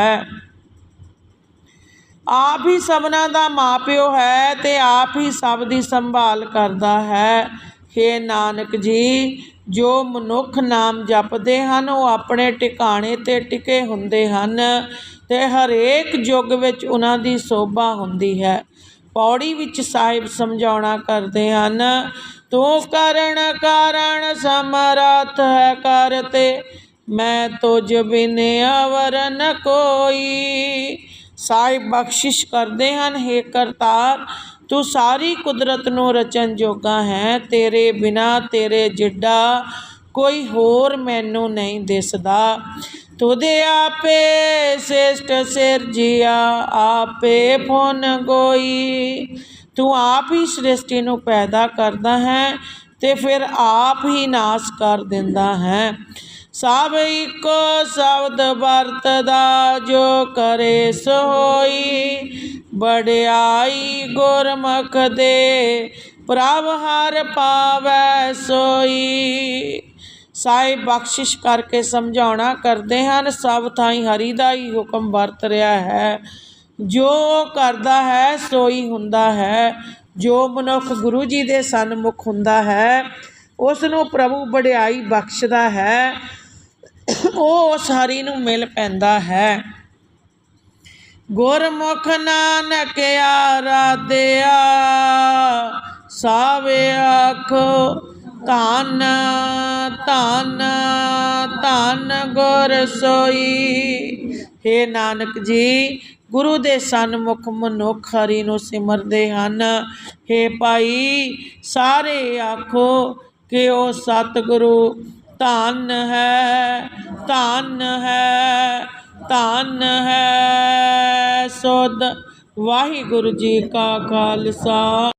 ਹੈ। ਆਪ ਹੀ ਸਭਨਾਂ ਦਾ ਮਾਪਿਓ ਹੈ ਤੇ ਆਪ ਹੀ ਸਭ ਦੀ ਸੰਭਾਲ ਕਰਦਾ ਹੈ। ਹੇ ਨਾਨਕ ਜੀ, ਜੋ ਮਨੁੱਖ ਨਾਮ ਜਪਦੇ ਹਨ, ਉਹ ਆਪਣੇ ਟਿਕਾਣੇ ਤੇ ਟਿਕੇ ਹੁੰਦੇ ਹਨ ਤੇ ਹਰੇਕ ਯੁੱਗ ਵਿੱਚ ਉਹਨਾਂ ਦੀ ਸੋਭਾ ਹੁੰਦੀ ਹੈ। ਪੌੜੀ ਵਿੱਚ ਸਾਹਿਬ ਸਮਝਾਉਣਾ ਕਰਦੇ ਹਨ, ਤੂੰ ਕਰਨ ਕਾਰਣ ਸਮਰੱਥ ਹੈ ਕਰਤੇ ਮੈਂ ਤੁਝ ਬਿਨ ਅਵਰ ਨ ਕੋਈ। ਸਾਹਿਬ ਬਖਸ਼ਿਸ਼ ਕਰਦੇ ਹਨ, ਹੇ ਕਰਤਾਰ, ਤੂੰ ਸਾਰੀ ਕੁਦਰਤ ਨੂੰ ਰਚਨ ਜੋਗਾ ਹੈ, ਤੇਰੇ ਬਿਨਾ ਤੇਰੇ ਜਿੱਡਾ ਕੋਈ ਹੋਰ ਮੈਨੂੰ ਨਹੀਂ ਦਿਸਦਾ। ਤੁਦੇ ਆਪੇ ਸ੍ਰੇਸ਼ਟ ਸਿਰਜਿਆ, ਆਪੇ ਫੁਨ ਗੋਈ। ਤੂੰ ਆਪ ਹੀ ਸ੍ਰਿਸ਼ਟੀ ਨੂੰ ਪੈਦਾ ਕਰਦਾ ਹੈ ਤੇ ਫਿਰ ਆਪ ਹੀ ਨਾਸ ਕਰ ਦਿੰਦਾ ਹੈ। ਸਭ ਇੱਕੋ ਸ਼ਬਦ ਵਰਤਦਾ, ਜੋ ਕਰੇ ਸੋਈ। ਬੜਿਆਈ ਗੁਰਮੁਖ ਦੇ, ਪ੍ਰਭ ਹਰ ਪਾਵੈ ਸੋਈ। ਸਾਹਿਬ ਬਖਸ਼ਿਸ਼ ਕਰਕੇ ਸਮਝਾਉਣਾ ਕਰਦੇ ਹਨ, ਸਭ ਥਾਈਂ ਹਰੀ ਦਾ ਹੀ ਹੁਕਮ ਵਰਤ ਰਿਹਾ ਹੈ। ਜੋ ਕਰਦਾ ਹੈ, ਸੋਈ ਹੁੰਦਾ ਹੈ। ਜੋ ਮਨੁੱਖ ਗੁਰੂ ਜੀ ਦੇ ਸਨਮੁਖ ਹੁੰਦਾ ਹੈ, ਉਸ ਨੂੰ ਪ੍ਰਭੂ ਵਡਿਆਈ ਬਖਸ਼ਦਾ ਹੈ। ਉਹ ਉਸ ਹਰੀ ਨੂੰ ਮਿਲ ਪੈਂਦਾ ਹੈ। ਗੁਰਮੁਖ ਨਾਨਕ ਆਰਾਧਿਆ ਸਾਵੇ ਆਖੋ ਧੰਨ ਧੰਨ ਧੰਨ ਗੁਰ ਸੋਈ। ਹੇ ਨਾਨਕ ਜੀ, ਗੁਰੂ ਦੇ ਸਨਮੁਖ ਮਨੁੱਖ ਹਰੀ ਨੂੰ ਸਿਮਰਦੇ ਹਨ। ਹੇ ਭਾਈ, ਸਾਰੇ ਆਖੋ ਕਿ ਉਹ ਸਤਿਗੁਰੂ ਧੰਨ ਹੈ ਧੰਨ ਹੈ ਧੰਨ ਹੈ। ਸੁਧ ਵਾਹਿਗੁਰੂ ਜੀ ਕਾ ਖਾਲਸਾ।